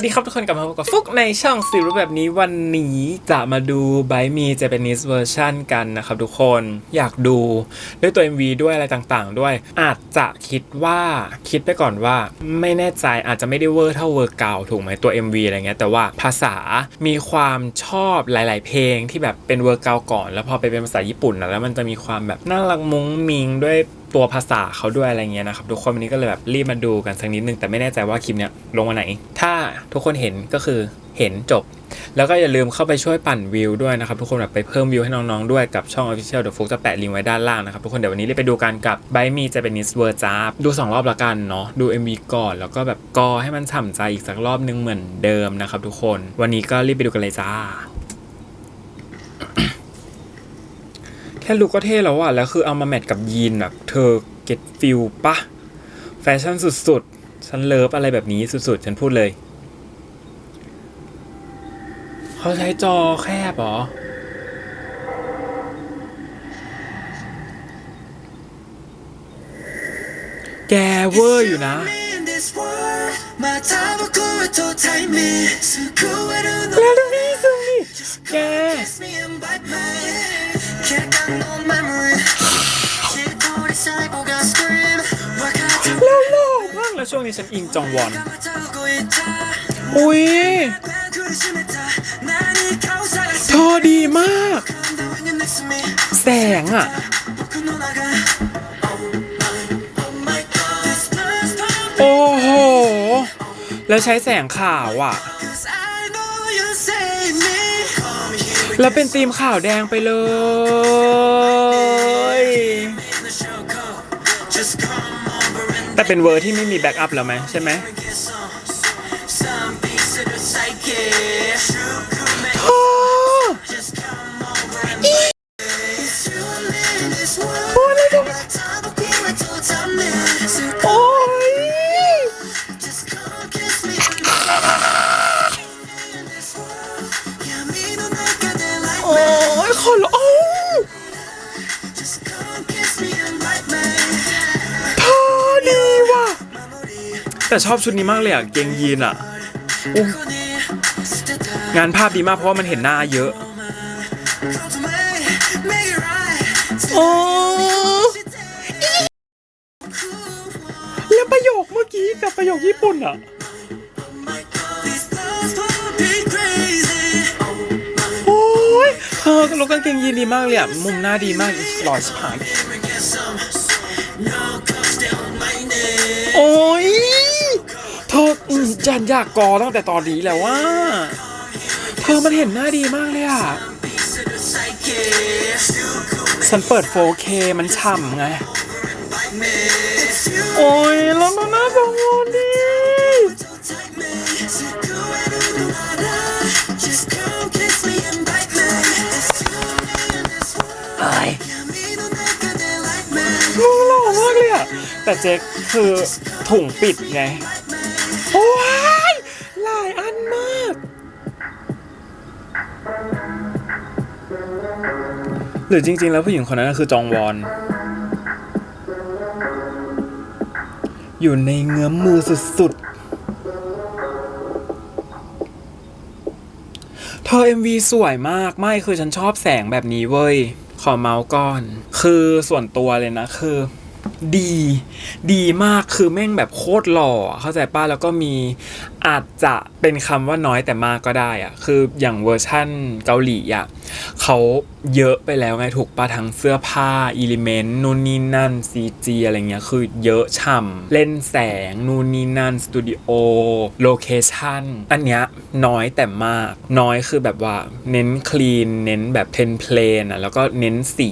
วัสดีครับทุกคนกลับมาพบกับฟุกในช่องซีรูปแบบนี้วันนี้จะมาดูไบมี Japanese version กันนะครับทุกคนอยากดูด้วยตัว MV ด้วยอะไรต่างๆ ด้วย อาจจะคิดว่าคิดไปก่อนว่าไม่แน่ใจอาจจะไม่ได้เวอร์เท่าเวอร์เก่าถูกไหมตัว MV อะไรเงี้ยแต่ว่าภาษามีความชอบหลาย ๆ เพลงที่แบบเป็นเวอร์เก่าก่อน แล้วพอไปเป็นภาษาญี่ปุ่นนะแล้วมันจะมีความแบบน่ารักมุ้งมิงด้วย ตัวภาษาเขาด้วยอะไรเงี้ยนะครับทุกคนวันนี้ก็เลยแบบรีบมาดูกันสักนิดนึงแต่ไม่แน่ใจว่าคลิปเนี้ยลงวันไหน ถ้าทุกคนเห็นก็คือเห็นจบ แล้วก็อย่าลืมเข้าไปช่วยปั่นวิวด้วยนะครับทุกคนแบบไปเพิ่มวิวให้น้องๆด้วยกับช่อง Official The f o o จะแปะลิงก์ไว้ด้านล่างนะครับทุกคนเดี๋ยววันนี้รีบไปดูกันกับ b บมี Japanese w o r d จ้าดู2รอบละกันเนาะดู MV ก่อนแล้วก็แบบกอให้มันฉ่ำใจอีกสักรอบนึงเหมือนเดิมนะครับทุกคน วันนี้ก็รีบไปดูกันเลยจ้า ค่ลุกก็เท่แล้วอะแล้วคือเอามาแมทกับยีนแบบเธอเก็ตฟิลปะ แฟชั่นสุดๆฉันเลิฟอะไรแบบนี้สุดๆ ฉันพูดเลย เขาใช้จอแคบเหรอแกเวอร์อยู่นะ แล้วดูนี่ดูนี่แก แล้วหล่อมากแล้วช่วงนี้ฉันอิงจองวอน อุ้ยเธอดีมาก แสงอะโอ้โห แล้วใช้แสงขาวอะ แล้วเป็นธีมขาวแดงไปเลย แต่เป็นเวอร์ที่ไม่มีแบ็กอัพแล้วไหมใช่ไหม แต่ชอบชุดนี้มากเลยอะเกงยีนอะอู้งานภาพดีมากเพราะว่ามันเห็นหน้าเยอะ โอ้แล้วประโยคเมื่อกี้กับประโยคญี่ปุ่นอะโอ้ยเธอลกกางเกงยีนดีมากเลยอะมุมหน้าดีมากหล่อชิบหาย ออืมจันอยากกอตั้งแต่ตอนนี้แล้วว่าเธอมันเห็นหน้าดีมากเลยอะ ฉันเปิด 4K มันฉ่ำไง โอ้ยแล้วมันน่ากังวลดิเอ้ยมึงหล่อมากเลยอะ แต่เจ๊กคือถุงปิดไง หรือจริง ๆ แล้วผู้หญิงคนนั้นคือจองวอน อยู่ในเงื้อมมือสุดๆ เธอ MV สวยมากไม่คือฉันชอบแสงแบบนี้เว้ย ขอเมาส์ก่อน คือส่วนตัวเลยนะคือ ดี ดีมากคือแม่งแบบโคตรหล่อ เข้าใจป้ะแล้วก็มีอาจจะเป็นคำว่าน้อยแต่มากก็ได้อะคืออย่างเวอร์ชั่นเกาหลีอะเขาเยอะไปแล้วไงถูกปะทั้งเสื้อผ้าอิเลเมนต์นู่นนี่นั่น CG อะไรเงี้ยคือเยอะฉ่ำเล่นแสงนู่นนี่นั่นสตูดิโอโลเคชั่นอันเนี้ยน้อยแต่มาก น้อยคือแบบว่าเน้นคลีนเน้นแบบเทนเพลนอะแล้วก็เน้นสี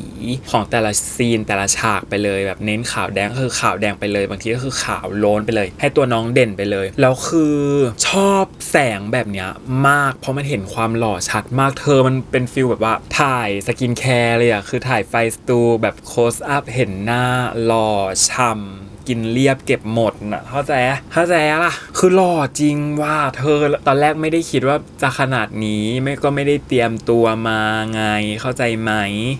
ของแต่ละซีนแต่ละฉากไปเลยแบบเน้นขาวแดงคือขาวแดงไปเลย บางทีก็คือขาวโลนไปเลย ให้ตัวน้องเด่นไปเลยแล้วคือชอบแสงแบบเนี้ยมาก เพราะมันเห็นความหล่อชัดมากเธอมันเป็นฟิลแบบว่าถ่ายสกินแคร์เลยอะคือถ่ายไฟสตูแบบโคสอัพเห็นหน้าหล่อช่ำ กินเรียบเก็บหมดน่ะเข้าใจเข้าใจล่ะ คือหล่อจริงว่าเธอตอนแรกไม่ได้คิดว่าจะขนาดนี้ไม่ก็ไม่ได้เตรียมตัวมาไงเข้าใจไหม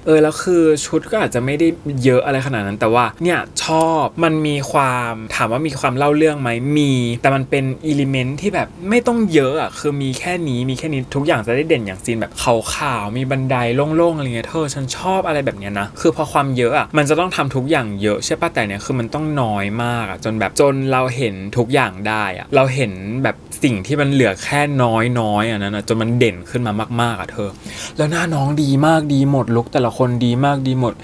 เออแล้วคือชุดก็อาจจะไม่ได้เยอะอะไรขนาดนั้นแต่ว่าเนี่ยชอบมันมีความถามว่ามีความเล่าเรื่องไหมมี แต่มันเป็นอิเลเมนที่แบบไม่ต้องเยอะอะคือมีแค่นี้มีแค่นี้ทุกอย่างจะได้เด่นอย่างซีนแบบขาวๆมีบันไดโล่งๆอะไรเงี้ยเธอฉันชอบอะไรแบบเนี้ยนะคือพอความเยอะอะมันจะต้องทำทุกอย่างเยอะใช่ป่ะแต่เนี่ยคือมันต้องน้อย้อยมากอะจนแบบจนเราเห็นทุกอย่างได้อะเราเห็นแบบสิ่งที่มันเหลือแค่น้อยน้อยอะนั้นอะจนมันเด่นขึ้นมามาก ๆอะเธอ แล้วหน้าน้องดีมากดีหมดลุกแต่ละคนดีมากดีหมด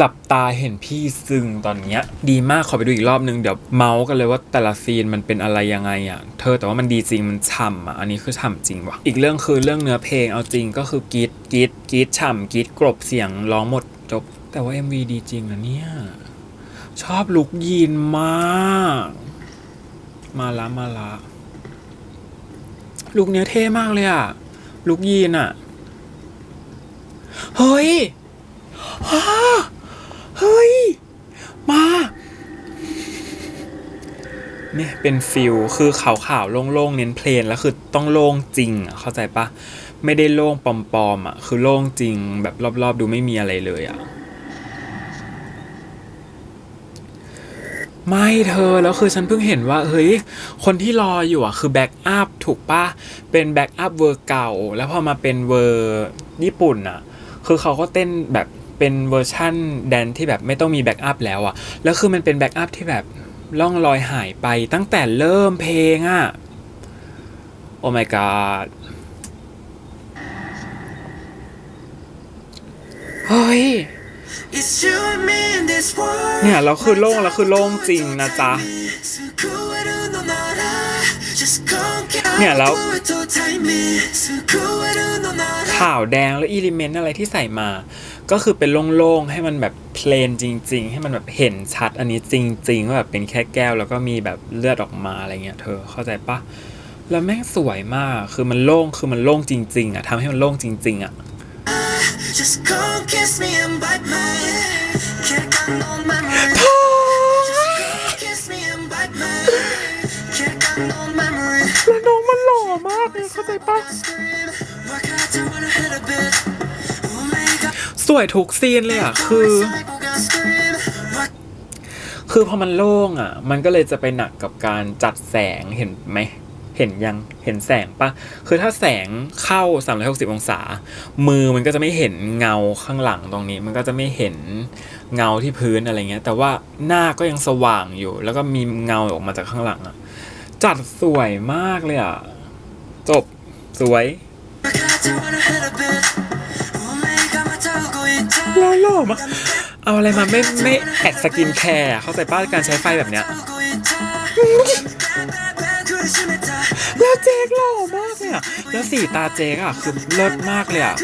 หลับตาเห็นพี่ซึงตอนเนี้ย ดีมากขอไปดูอีกรอบนึงเดี๋ยวเมาส์กันเลยว่าแต่ละซีนมันเป็นอะไรยังไงอะเธอแต่ว่ามันดีจริงมันฉ่ำอะอันนี้คือฉ่ำจริงว่ะอีกเรื่องคือเรื่องเนื้อเพลงเอาจริงก็คือกีดกีดกีดฉ่ำกีดกรบเสียงร้องหมดจบ แต่ว่า MV ดีจริงนะเนี่ย ชอบลุกยีนมาก มาละมาละลุกเนี้ยเท่มากเลยอะลุกยีนอะเฮ้ยฮ่าเฮ้ย มา เนี่ยเป็นฟิลคือขาวๆโล่งๆ เน้นเพลนแล้วคือต้องโล่งจริงอะเข้าใจปะ ไม่ได้โล่งปลอมๆอะ คือโล่งจริงแบบรอบๆ ดูไม่มีอะไรเลยอะ ไม่เธอแล้วคือฉันเพิ่งเห็นว่าเฮ้ยคนที่รออยู่อะคือแบ็กอัพถูกปะเป็นแบ็กอัพเวอร์เก่า แล้วพอมาเป็นเวอร์ญี่ปุ่นอะ คือเขาก็เต้นแบบเป็นเวอร์ชั่นแดนที่แบบไม่ต้องมีแบ็กอัพแล้วอะแล้วคือมันเป็นแบ็กอัพที่แบบล่องลอยหายไปตั้งแต่เริ่มเพลงอะโอ้ my god เฮ้ย เนี่ยเราคือโล่งแล้วคือโล่งจริงนะจ๊ะ เนี่ยแล้วข่าวแดงแล้วอิเลเมนต์อะไรที่ใส่มา ก็คือเป็นโล่งๆ ให้มันแบบเพลนจริง ๆ ให้มันแบบเห็นชัดอันนี้จริงๆว่าแบบเป็นแค่แก้วแล้วก็มีแบบเลือดออกมาอะไรเงี้ยเธอเข้าใจปะแล้วแม่งสวยมากคือมันโล่งคือมันโล่งจริง ๆอะทำให้มันโล่งจริง ๆอะ Just come kiss me and bite my head. Can't got no memory. โธ่ Come kiss me and bite my head. Can't got no memory. แล้วน้องมันหล่อมากเลยเข้าใจปะ Scream. Why can't I turn my head a bit? Oh my god. สวยทุกซีนเลยอะ คือ Psycho got scream. Why คือพอมันโล่งอะ มันก็เลยจะไปหนักกับการจัดแสงเห็นไหม เห็นยังเห็นแสงปะคือถ้าแสงเข้า 360 องศา มือมันก็จะไม่เห็นเงาข้างหลังตรงนี้ มันก็จะไม่เห็นเงาที่พื้นอะไรเงี้ย แต่ว่าหน้าก็ยังสว่างอยู่ แล้วก็มีเงาออกมาจากข้างหลังอะจัดสวยมากเลยอะจบสวยหล่อหล่อมาเอาอะไรมาไม่ไม่แอดสกินแคร์เข้าใจป้ะการใช้ไฟแบบเนี้ย เจ๊กหล่อมากเลยอะแล้วสีตาเจ๊กอะคือเลิศมากเลยอะ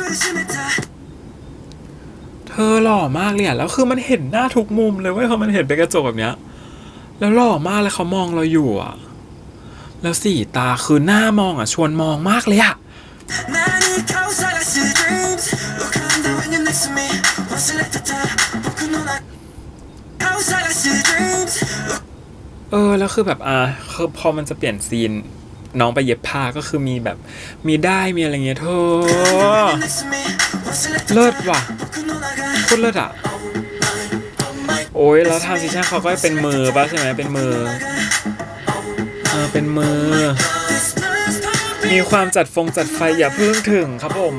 เธอหล่อมากเลยอะแล้วคือมันเห็นหน้าทุกมุมเลยเว้ยพอมันเห็นเป็นกระจกแบบเนี้ย แล้วหล่อมากแล้วเขามองเราอยู่อะแล้วสีตาคือหน้ามองอะชวนมองมากเลยอะเออแล้วคือแบบอ่าคือพอมันจะเปลี่ยนซีน น้องไปเย็บผ้าก็คือมีแบบมีได้มีอะไรเงี้ยเธอเลิศว่ะคุณเลิศอะโอ้ยแล้วทางซิชั่นเขาก็เป็นมือป่ะใช่ไหมเป็นมือเออเป็นมือ มีความจัดฟงจัดไฟอย่าเพิ่งถึงครับผม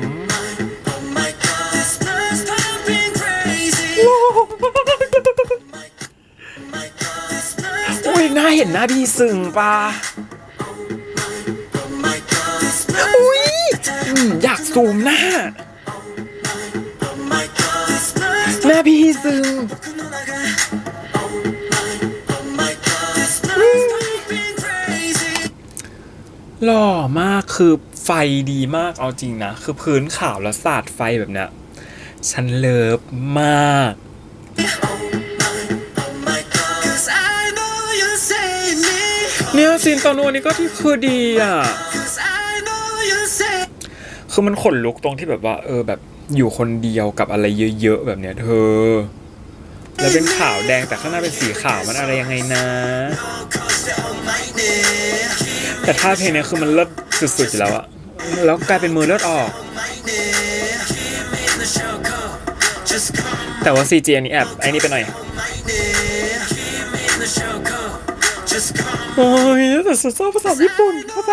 อุ้ยหน้าเห็นหน้าพี่ซึ่งปะ อยากซูมหน้า หน้าพี่ซึงหล่อมากคือไฟดีมากเอาจริงนะ คือพื้นขาวแล้วสาดไฟแบบเนี้ยฉันเลิฟมาก เนี่ยซีนตอนนู้นนี้ก็ที่คือดีอะ คือมันขนลุกตรงที่แบบว่า เออแบบอยู่คนเดียวกับอะไรเยอะๆแบบเนี้ย เธอ แล้วเป็นขาวแดงแต่ข้างหน้าเป็นสีขาวมันอะไรยังไงนะ แต่ท่าเพลงเนี้ยคือมันเลิศสุดๆอยู่แล้วอะแล้วกลายเป็นมือเลือดออก แต่ว่า CG อันนี้แอบไอ้นี่ไปหน่อยโอ้ยแต่สุดชอบภาษาญี่ปุ่นเข้าใจ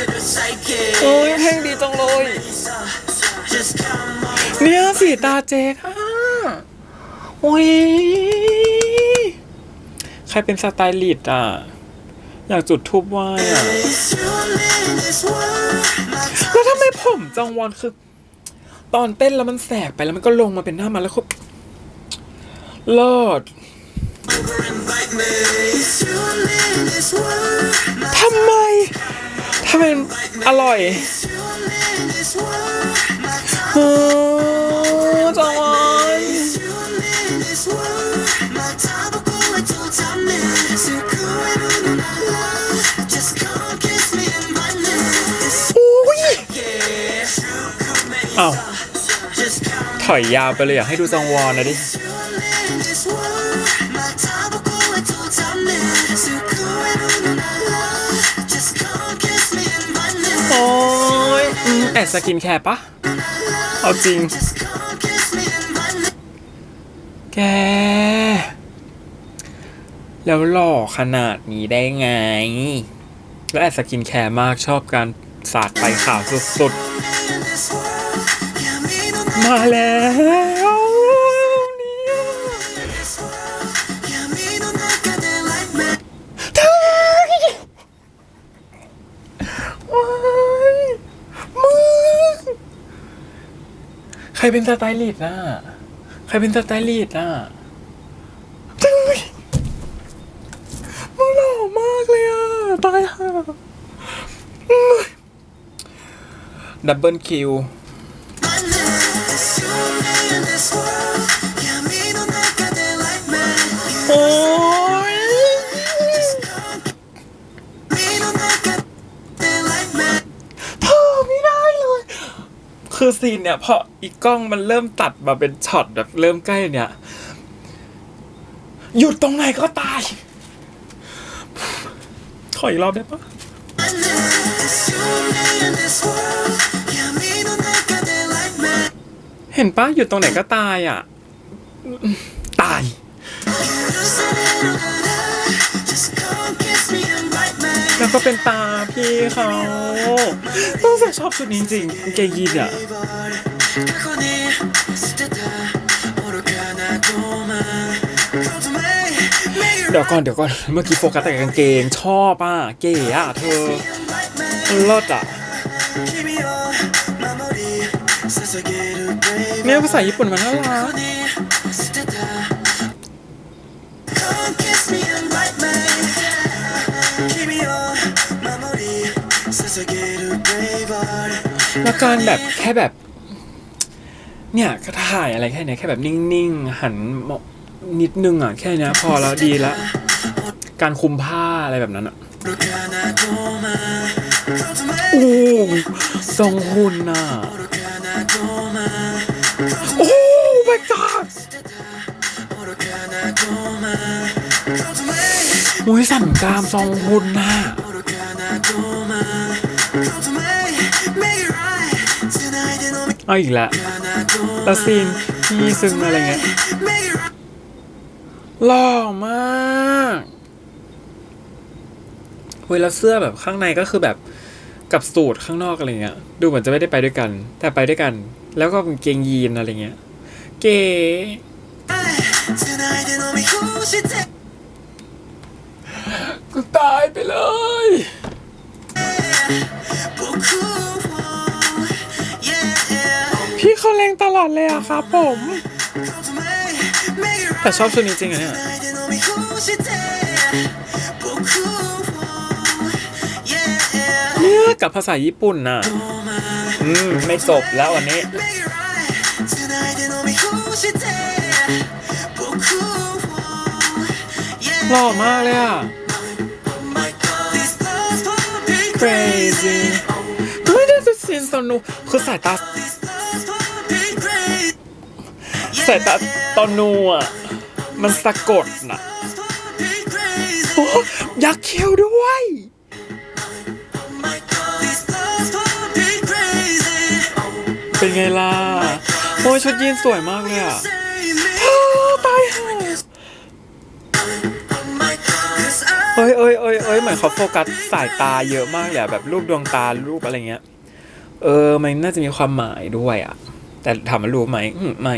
piece of the psyche. โอ้ยเพลงดีจังเลย Just come over. เนี่ยสีตาเจ๊ค่ะโอ้ย ใครเป็นสไตลิสต์อะ อยากจุดทูบไหว้อะ It's you in this world. My แล้วทำไมผมจังวอนคือ ตอนเต้นแล้วมันแสกไปแล้วมันก็ลงมาเป็นหน้ามันแล้วก็เลิศ over and bite me. It's you in this world. My ทำไม ถ้าเป็นอร่อยจอนอ้ยอ้าวถอยยาวไปเลยอยากให้ดูจังวอนนะดิ แต่สกินแคร์ปะเอาจริง แก แล้วหล่อขนาดนี้ได้ไง แล้วแอดสกินแคร์มากชอบการสาดไปขาวสุดๆ มาแล้ว ใครเป็นสไตลิสต์น่ะ ใครเป็นสไตลิสต์น่ะเฮ้ยมึงหล่อมากเลยอะ ตายห่าดับเบิลคิว คือซีนเนี่ยพออีกกล้องมันเริ่มตัดมาเป็นช็อตแบบเริ่มใกล้เนี่ย หยุดตรงไหนก็ตาย ขออีกรอบได้ปะ เห็นปะหยุดตรงไหนก็ตายอะ ตาย แล้วก็เป็นตา พี่เขารู้สึชอบชุดนี้จริงๆเกงยีนอะ เดี๋ยวก่อนเดี๋ยวก่อน เมื่อกี้โฟกัสแต่กางเกง ชอบอะ เก๋อะเธอเลิศอะเนี่ยภาษาญี่ปุ่นมันน่ารัก แล้วการแบบแค่แบบ เนี่ยก็ถ่ายอะไรแค่เนี้ยแค่แบบนิ่งๆ หันนิดนึงอะแค่นี้พอแล้วดีละการคุมผ้าอะไรแบบนั้นอะโอ้ทรงหุ่นอะโอ้ my god โอ้ยสั่นกามทรงหุ่นอะ เอาอีกละแล้วซีนที่ซึ้งอะไรเงี้ยหล่อมากเฮ้ยแล้วเสื้อแบบข้างในก็คือแบบกับสูตรข้างนอกอะไรเงี้ย ดูเหมือนจะไม่ได้ไปด้วยกัน แต่ไปด้วยกัน แล้วก็เกงยีนอะไรเงี้ย เก๋กูตายไปเลย เลงตลอดเลยอะครับผม แต่ชอบชุดนี้จริงอะเนี่ยเนี่ยกับภาษาญี่ปุ่นน่ะ อืม ไม่จบแล้วอันนี้หล่อมากเลยอะ crazy ไม่ได้สุดสินสนุกคือสายตา สายตาตอนนูอะ มันสะกดน่ะ big crazy โอ้ยักษ์เขียวด้วย My God This love's for big crazy เป็นไงล่ะ โอ้ยชุดยีนสวยมากเลยอะ Save me อ้าวตายห่า My God 'Cause I เอ้ยเอ้ยเอ้ยเอ้ยเหมือนเขาโฟกัสสายตาเยอะมากเลยอะแบบรูปดวงตารูปอะไรเงี้ย เออ มันน่าจะมีความหมายด้วยอะ แต่ถามว่ารู้ไหมอืมไม่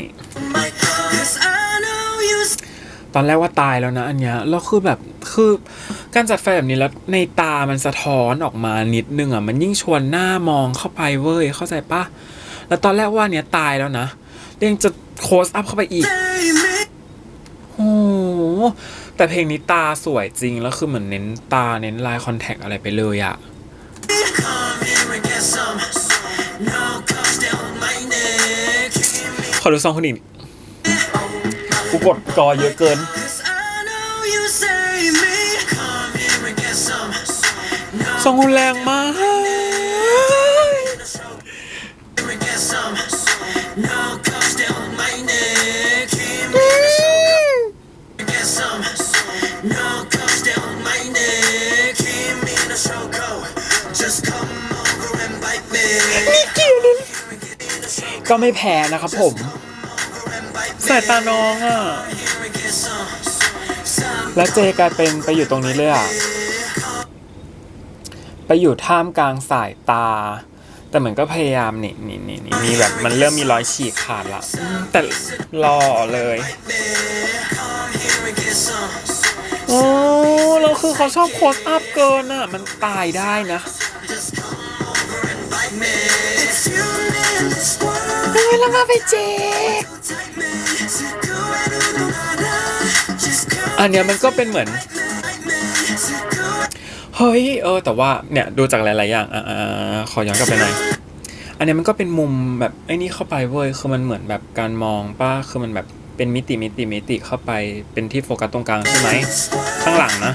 ตอนแรกว่าตายแล้วนะอันเนี้ยแล้วคือแบบคือการจัดไฟแบบนี้แล้วในตามันสะท้อนออกมานิดนึงอะมันยิ่งชวนหน้ามองเข้าไปเว้ยเข้าใจปะแล้วตอนแรกว่าเนี้ยตายแล้วนะยังจะโคสอัพเข้าไปอีกโอ้แต่เพลงนี้ตาสวยจริงแล้วคือเหมือนเน้นตาเน้นลายคอนแทคอะไรไปเลยอะขอดูซองคนอื่น กูกดจอเยอะเกิน 'Cause I know you save me Come here and get some No ซองรุนแรงมาก here and get some No cost down my neck Give me the show Get some No cost down my neck Give me the show Just come over and bite me ก็ไม่แพ้นะครับผม สายตาน้องอะ แล้วเจกลายเป็นไปอยู่ตรงนี้เลยอะ ไปอยู่ท่ามกลางสายตา แต่เหมือนก็พยายามนี่นี่นี่นมีแบบมันเริ่มมีรอยฉีกขาดละแต่รอเลยโอ้แล้วคือเขาชอบโคสอัพเกินอะ มันตายได้นะ แล้วมาไปเจกอันเนี้ยมันก็เป็นเหมือน เฮ้ย เออ แต่ว่าเนี่ยดูจากหลาย ๆ อย่าง อ่าขอย้อนกลับไปหน่อยอันเนี้ยมันก็เป็นมุมแบบไอ้นี่เข้าไปเว้ย คือมันเหมือนแบบการมองป้าคือมันแบบเป็นมิติมิติมิติเข้าไปเป็นที่โฟกัสตรงกลางใช่ไหมข้างหลังนะ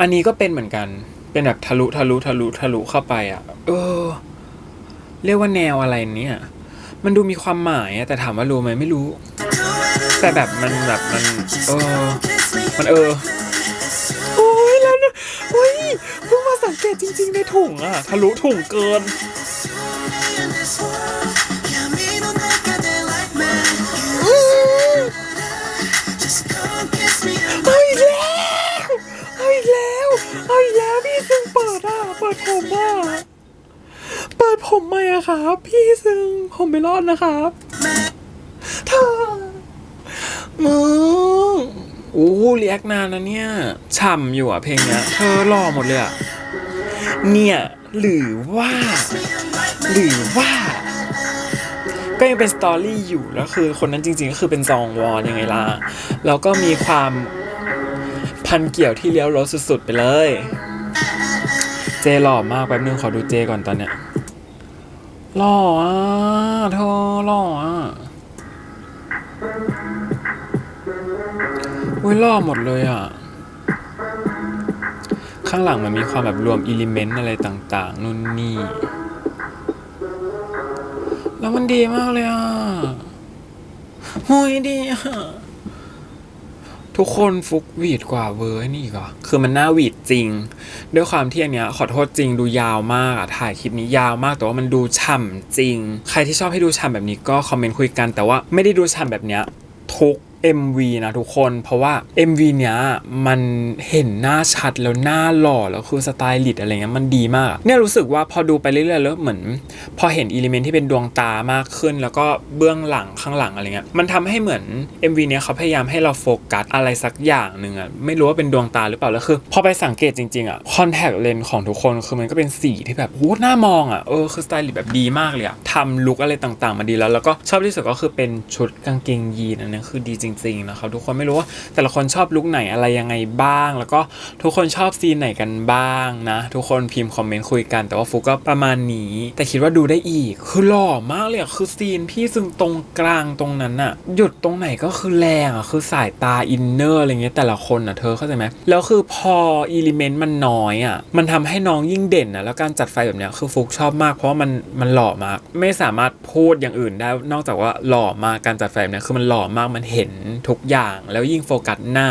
อันนี้ก็เป็นเหมือนกันเป็นแบบทะลุทะลุทะลุทะลุเข้าไปอะ เออ เรียกว่าแนวอะไรเนี่ย มันดูมีความหมายแต่ถามว่ารู้ไหมไม่รู้ แต่แบบมันแบบมันเออมันเออโอ้ยแล้วโอ้ยเพิ่งมาสังเกตจริง ๆ ในถุงอะทะลุถุงเกินเอาอีกแล้วพี่ซึ่งเปิดอะ เปิดผมอะ ผมไหมอะครับ พี่ซึ่งผมไม่รอดนะครับเธอมึงโอ้เรียกนานนะเนี่ยฉ่ำอยู่อะเพลงเนี้ยเธอหล่อหมดเลยอะเนี่ย หรือว่า หรือว่า ก็ยังเป็นสตอรี่อยู่แล้วคือ คนนั้นจริงๆ ก็คือเป็นซองวอนยังไงล่ะ แล้วก็มีความพันเกี่ยวที่เลี้ยวรถสุดๆ ไปเลย เจหล่อมากแป๊บนึงขอดูเจก่อนตอนเนี้ย หล่ออะเธอหล่ออะอุ้ยหล่อหมดเลยอะ ข้างหลังมันมีความแบบรวมอิเลเมนต์อะไรต่างๆนู่นนี่ แล้วมันดีมากเลยอะหุยดีอะ ทุกคนฟุกหวีดกว่าเวอร์นี่ก็คือมันน่าหวีดจริง ด้วยความที่อันเนี้ยขอโทษจริงดูยาวมากอะถ่ายคลิปนี้ยาวมากแต่ว่ามันดูฉ่ำจริง ใครที่ชอบให้ดูฉ่ำแบบนี้ก็คอมเมนต์คุยกัน แต่ว่าไม่ได้ดูฉ่ำแบบเนี้ยทุก MV นะทุกคน เพราะว่า MV เนี้ยมันเห็นหน้าชัดแล้วหน้าหล่อแล้วคือสไตลิสต์อะไรเงี้ยมันดีมาก เนี่ยรู้สึกว่าพอดูไปเรื่อยๆแล้วเหมือน พอเห็นอิเลเมนที่เป็นดวงตามากขึ้น แล้วก็เบื้องหลังข้างหลังอะไรเงี้ยมันทำให้เหมือน MV เนี้ยเขาพยายามให้เราโฟกัสอะไรสักอย่างหนึ่งอะไม่รู้ว่าเป็นดวงตาหรือเปล่าแล้วคือ พอไปสังเกตจริงๆอะคอนแทคเลนส์ของทุกคนคือมันก็เป็นสีที่แบบโหน่ามองอะเออคือสไตลิสต์แบบดีมากเลยอะทำลุคอะไรต่างๆมาดีแล้วแล้วก็ชอบที่สุดก็คือเป็นชุดกางเกงยีนอันนี้คือดีจริงริงๆนะครับทุกคนไม่รู้ว่าแต่ละคนชอบลุคไหนอะไรยังไงบ้าง แล้วก็ทุกคนชอบซีนไหนกันบ้างนะทุกคนพิมพ์คอมเมนต์คุยกัน แต่ว่าฟุกก็ประมาณนี้ แต่คิดว่าดูได้อีก คือหล่อมากเลยอะคือซีนพี่ซึ่งตรงกลางตรงนั้นอะหยุดตรงไหนก็คือแรงอะคือสายตาอินเนอร์อะไรเงี้ยแต่ละคนอะเธอเข้าใจไหมแล้วคือพออิเลเมนต์มันน้อยอะมันทำให้น้องยิ่งเด่นอะแล้วการจัดไฟแบบเนี้ยคือฟุกชอบมาก เพราะมันมันหล่อมาก ไม่สามารถพูดอย่างอื่นได้นอกจากว่าหล่อมากการจัดไฟแบบเนี้ยคือมันหล่อมากมันเห็นทุกอย่างแล้วยิ่งโฟกัสหน้า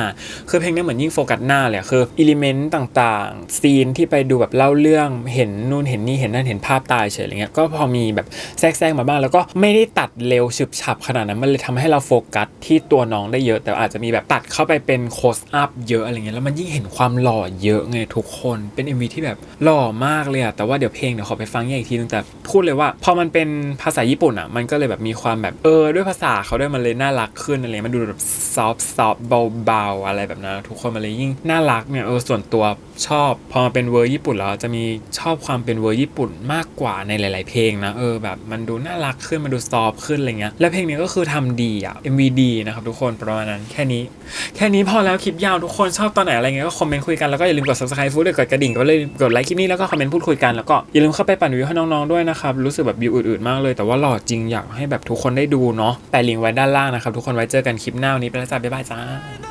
คือเพลงนี้เหมือนยิ่งโฟกัสหน้าเลยอะคืออิเลเมนต์ต่างๆ ซีนที่ไปดูแบบเล่าเรื่องเห็นนู่นเห็นนี่เห็นนั่นเห็นภาพตายเฉยอะไรเงี้ยก็พอมีแบบแทรกๆมาบ้างแล้วก็ไม่ได้ตัดเร็วฉึบฉับขนาดนั้นมันเลยทำให้เราโฟกัสที่ตัวน้องได้เยอะ แต่อาจจะมีแบบตัดเข้าไปเป็นโคสอัพเยอะอะไรเงี้ยแล้วมันยิ่งเห็นความหล่อเยอะไงทุกคนเป็น MV ที่แบบหล่อมากเลยอะแต่ว่าเดี๋ยวเพลงเดี๋ยวขอไปฟังแยกอีกทีนึงแต่พูดเลยว่าพอมันเป็นภาษาญี่ปุ่นอะมันก็เลยแบบมีความแบบเออด้วยภาษาเขาด้วยมันเลยน่ารักขึ้นอะไรมันดูแบบซอฟซอฟเบาๆอะไรแบบนั้นทุกคนมันเลยยิ่งน่ารักเนี่ยเออส่วนตัว ชอบพอมาเป็นเวอร์ญี่ปุ่นแล้วจะมีชอบความเป็นเวอร์ญี่ปุ่นมากกว่าในหลาย ๆ เพลงนะเออแบบมันดูน่ารักขึ้นมันดูซอฟขึ้นอะไรเงี้ยแล้วเพลงนี้ก็คือทำดีอะ MV ดีนะครับทุกคนประมาณนั้นแค่นี้ แค่นี้พอแล้วคลิปยาวทุกคนชอบตอนไหนอะไรเงี้ยก็คอมเมนต์คุยกันแล้วก็อย่าลืมกด subscribe ฟูดเลยกดกระดิ่งก็เลยกดไลค์คลิปนี้แล้วก็คอมเมนต์พูดคุยกันแล้วก็อย่าลืมเข้าไปปั่นวิวให้น้อง ๆ ด้วยนะครับรู้สึกแบบวิวอื่น ๆ มากเลย แต่ว่าหล่อจริงอยากให้แบบทุกคนได้ดูเนาะแปะลิงก์ไว้ด้านล่างนะครับทุกคนไว้เจอกันคลิปหน้าวันนี้ไปแล้วจ้าบ๊ายบายจ้า